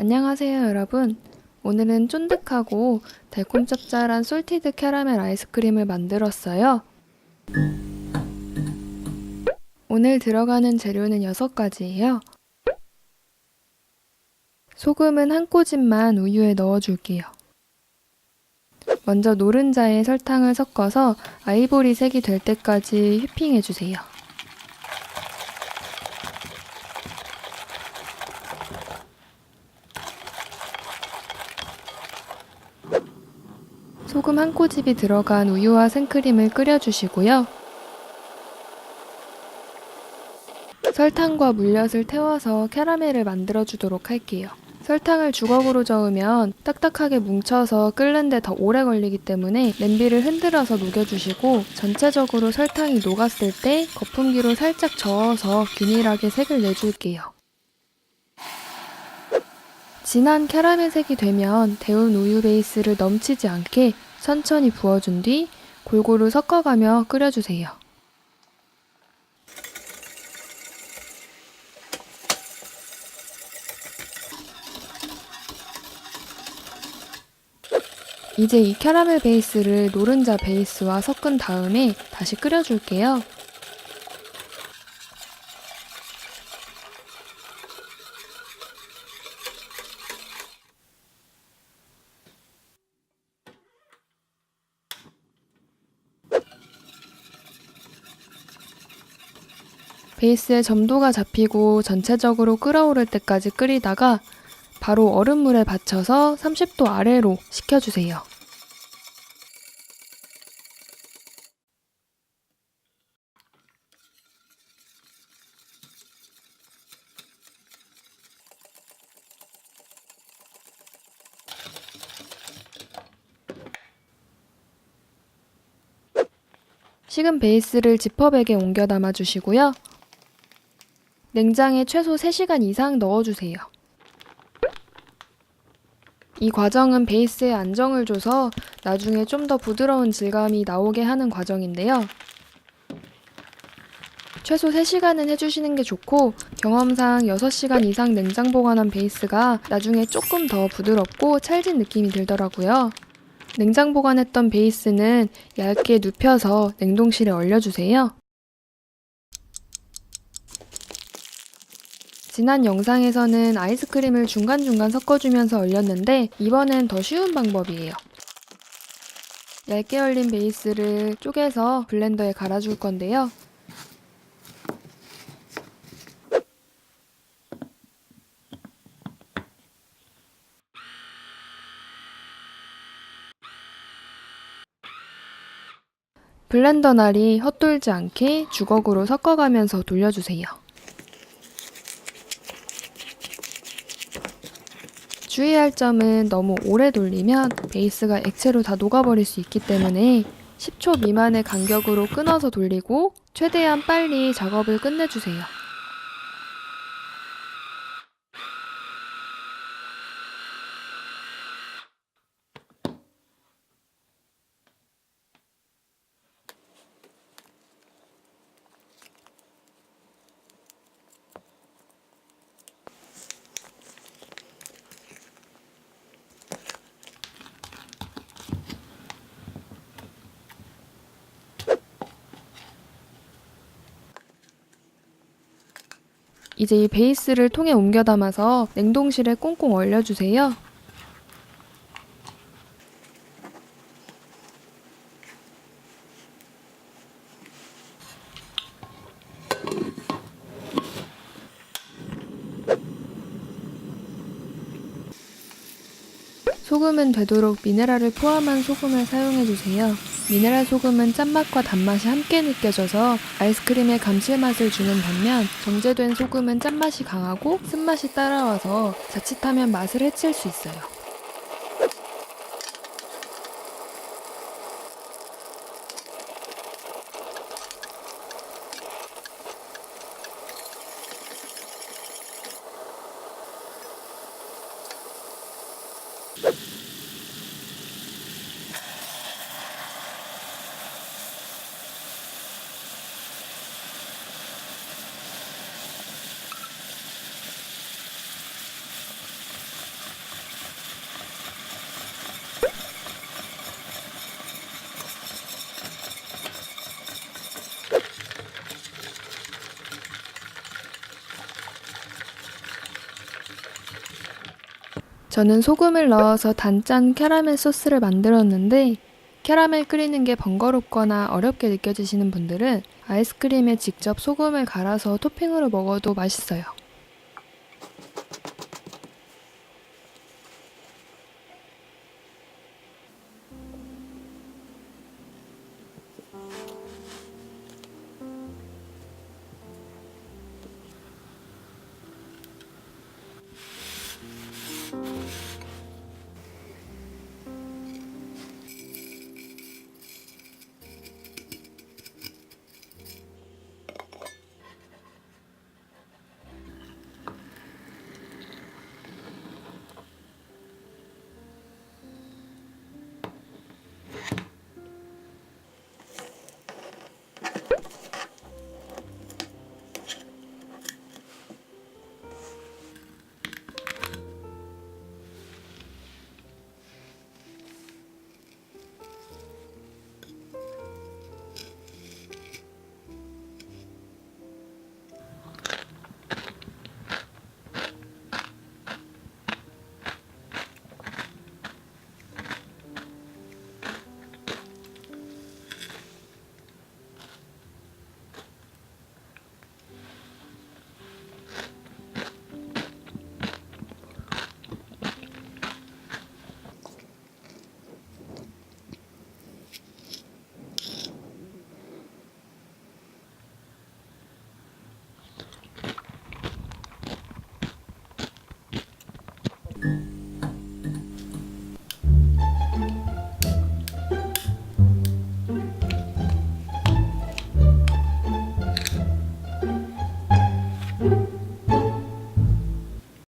안녕하세요, 여러분. 오늘은 쫀득하고 달콤 짭짤한 솔티드 캐러멜 아이스크림을 만들었어요. 오늘 들어가는 재료는 6가지예요. 소금은 한 꼬집만 우유에 넣어줄게요. 먼저 노른자에 설탕을 섞어서 아이보리 색이 될 때까지 휘핑해주세요. 소금 한 꼬집이 들어간 우유와 생크림을 끓여주시고요. 설탕과 물엿을 태워서 캐러멜을 만들어 주도록 할게요. 설탕을 주걱으로 저으면 딱딱하게 뭉쳐서 끓는데 더 오래 걸리기 때문에 냄비를 흔들어서 녹여주시고 전체적으로 설탕이 녹았을 때 거품기로 살짝 저어서 균일하게 색을 내줄게요. 진한 캐러멜 색이 되면 데운 우유 베이스를 넘치지 않게 천천히 부어준 뒤 골고루 섞어가며 끓여주세요. 이제 이 캐러멜 베이스를 노른자 베이스와 섞은 다음에 다시 끓여줄게요. 베이스에 점도가 잡히고 전체적으로 끓어오를 때까지 끓이다가 바로 얼음물에 받쳐서 30도 아래로 식혀주세요. 식은 베이스를 지퍼백에 옮겨 담아 주시고요. 냉장에 최소 3시간 이상 넣어주세요. 이 과정은 베이스에 안정을 줘서 나중에 좀 더 부드러운 질감이 나오게 하는 과정인데요. 최소 3시간은 해주시는 게 좋고 경험상 6시간 이상 냉장 보관한 베이스가 나중에 조금 더 부드럽고 찰진 느낌이 들더라고요. 냉장 보관했던 베이스는 얇게 눕혀서 냉동실에 얼려주세요. 지난 영상에서는 아이스크림을 중간중간 섞어주면서 얼렸는데 이번엔 더 쉬운 방법이에요. 얇게 얼린 베이스를 쪼개서 블렌더에 갈아줄 건데요. 블렌더 날이 헛돌지 않게 주걱으로 섞어가면서 돌려주세요. 주의할 점은 너무 오래 돌리면 베이스가 액체로 다 녹아버릴 수 있기 때문에 10초 미만의 간격으로 끊어서 돌리고 최대한 빨리 작업을 끝내주세요. 이제 이 베이스를 통에 옮겨 담아서 냉동실에 꽁꽁 얼려주세요. 소금은 되도록 미네랄을 포함한 소금을 사용해주세요. 미네랄 소금은 짠맛과 단맛이 함께 느껴져서 아이스크림에 감칠맛을 주는 반면 정제된 소금은 짠맛이 강하고 쓴맛이 따라와서 자칫하면 맛을 해칠 수 있어요. 저는 소금을 넣어서 단짠 캐러멜 소스를 만들었는데 캐러멜 끓이는 게 번거롭거나 어렵게 느껴지시는 분들은 아이스크림에 직접 소금을 갈아서 토핑으로 먹어도 맛있어요.